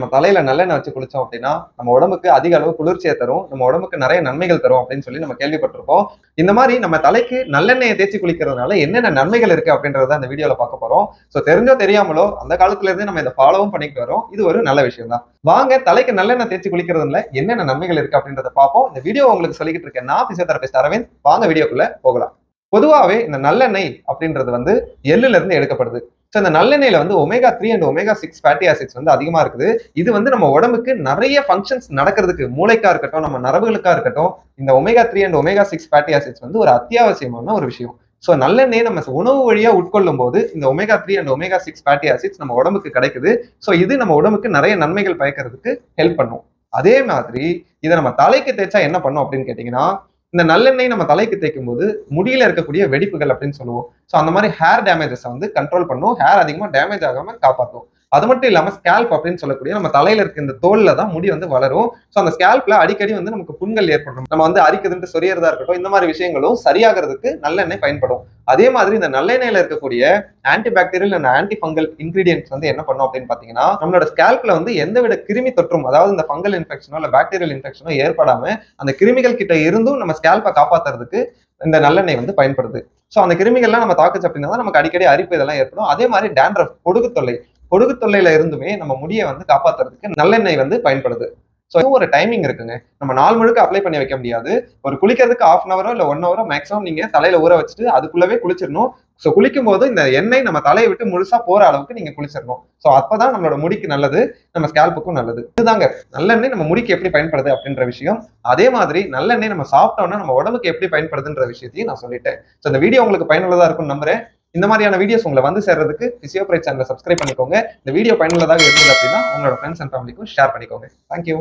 நம்ம தலையில நல்லெண்ணெய் வச்சு குளிச்சோம் அப்படின்னா நம்ம உடம்புக்கு அதிக அளவு குளிர்ச்சியை தரும் நம்ம உடம்புக்கு நிறைய நன்மைகள் தரும் அப்படின்னு சொல்லி நம்ம கேள்விப்பட்டிருப்போம். இந்த மாதிரி நம்ம தலைக்கு நல்லெண்ணெயை தேய்ச்சி குளிக்கிறதுனால என்னென்ன நன்மைகள் இருக்கு அப்படின்றத அந்த வீடியோல பார்க்க போறோம். சோ தெரிஞ்சோ தெரியாமலோ அந்த காலத்துல இருந்து நம்ம இதை ஃபாலோவும் பண்ணிட்டு வரோம். இது ஒரு நல்ல விஷயம் தான் வாங்க தலைக்கு நல்லெண்ணெய் தேய்ச்சி குளிக்கிறதுல என்னென்ன நன்மைகள் இருக்கு அப்படின்றத பார்ப்போம். இந்த வீடியோ உங்களுக்கு சொல்லிக்கிட்டு இருக்கேன். நான் பிசியோதெரபிஸ்ட் அரவிந்த். வாங்க வீடியோக்குள்ள போகலாம். பொதுவாகவே இந்த நல்லெண்ணெய் அப்படின்றது வந்து எள்ளுல இருந்து எடுக்கப்படுது. ஸோ இந்த நல்லெண்ணெயில வந்து omega three and omega six fatty acids வந்து அதிகமாக இருக்குது. இது வந்து நம்ம உடம்புக்கு நிறைய ஃபங்க்ஷன்ஸ் நடக்கிறதுக்கு மூளைக்கா இருக்கட்டும் நம்ம நரம்புகளுக்கா இருக்கட்டும் இந்த omega three and omega six fatty acids வந்து ஒரு அத்தியாவசியமான ஒரு விஷயம். ஸோ நல்லெண்ணெய் நம்ம உணவு வழியாக உட்கொள்ளும் போது இந்த omega three and omega six fatty acids நம்ம உடம்புக்கு கிடைக்குது. ஸோ இது நம்ம உடம்புக்கு நிறைய நன்மைகள் பயக்கிறதுக்கு ஹெல்ப் பண்ணும். அதே மாதிரி இதை நம்ம தலைக்கு தேய்ச்சா என்ன பண்ணும் அப்படின்னு கேட்டிங்கன்னா இந்த நல்லெண்ணெய் நம்ம தலைக்கு தேய்க்கும் போது முடியில இருக்கக்கூடிய வெடிப்புகள் அப்படின்னு சொல்லுவோம். ஸோ அந்த மாதிரி ஹேர் டேமேஜஸ் வந்து கண்ட்ரோல் பண்ணும். ஹேர் அதிகமாக டேமேஜ் ஆகாம காப்பாற்றும் அது மட்டும் இல்லாமல் ஸ்கேல்ப் அப்படின்னு சொல்லக்கூடிய நம்ம தலையில இருக்க இந்த தோல்ல தான் முடி வந்து வளரும். ஸோ அந்த ஸ்கேல்ப்ல அடிக்கடி வந்து நமக்கு புண்கள் ஏற்படும். நம்ம வந்து அரிக்குதுன்ட்டு சொரியறதா இருக்கட்டும் இந்த மாதிரி விஷயங்களும் சரியாகிறதுக்கு நல்லெண்ணெய் பயன்படும். அதே மாதிரி இந்த நல்லெண்ணெயில இருக்கக்கூடிய anti bacterial and anti fungal ingredients வந்து என்ன பண்ணும் அப்படின்னு பாத்தீங்கன்னா நம்மளோட ஸ்கேல்ப்ல வந்து எந்தவித கிருமி தொற்றும் அதாவது இந்த ஃபங்கல் இன்ஃபெக்ஷனோ இல்ல பாக்டீரியல் இன்ஃபெக்ஷனோ ஏற்படாம அந்த கிருமிகள் கிட்ட இருந்தும் நம்ம ஸ்கேல்பை காப்பாத்துறதுக்கு இந்த நல்லெண்ணெய் வந்து பயன்படுது. ஸோ அந்த கிருமிகள்லாம் நம்ம தாக்குச்சு அப்படின்னா தான் நமக்கு அடிக்கடி அரிப்பு இதெல்லாம் ஏற்படும். அதே மாதிரி டேண்ட்ரஃப் கொடுக்கு தொல்லை கொடுக்கு தொல்லையில இருந்துமே நம்ம முடியை வந்து காப்பாத்துறதுக்கு நல்லெண்ணெய் வந்து பயன்படுது. ஸோ ஒரு டைமிங் இருக்குங்க. நம்ம நாள் முழுக்க அப்ளை பண்ணி வைக்க முடியாது. ஒரு குளிக்கிறதுக்கு ஆஃப் அன் அவரோ இல்லை ஒன் ஹவரோ மேக்ஸிமம் நீங்க தலையில ஊற வச்சுட்டு அதுக்குள்ளவே குளிச்சிடணும். ஸோ குளிக்கும் போது இந்த எண்ணெய் நம்ம தலையை விட்டு முழுசா போற அளவுக்கு நீங்க குளிச்சிடணும். ஸோ அப்பதான் நம்மளோட முடிக்கு நல்லது நம்ம ஸ்கேல்புக்கும் நல்லது. இதுதாங்க. நல்லெண்ணெய் நம்ம முடிக்கு எப்படி பயன்படுது அப்படின்ற விஷயம். அதே மாதிரி நல்லெண்ணெய் நம்ம சாப்பிட்டோம்னா நம்ம உடம்புக்கு எப்படி பயன்படுதுன்ற விஷயத்தையும் நான் சொல்லிட்டேன். ஸோ இந்த வீடியோ உங்களுக்கு பயனுள்ளதா இருக்கும்னு நம்புறேன். இந்த மாதிரியான வீடியோஸ் உங்களை வந்து சேர்றதுக்கு பிசியோபிரைட் சேனலை சப்ஸ்கிரைப் பண்ணிக்கோங்க. இந்த வீடியோ பயனுள்ளதாக இருந்தது அப்படின்னா உங்களோட ஃப்ரெண்ட்ஸ் அண்ட் ஃபேமிலிக்கும் ஷேர் பண்ணிக்கோங்க. Thank you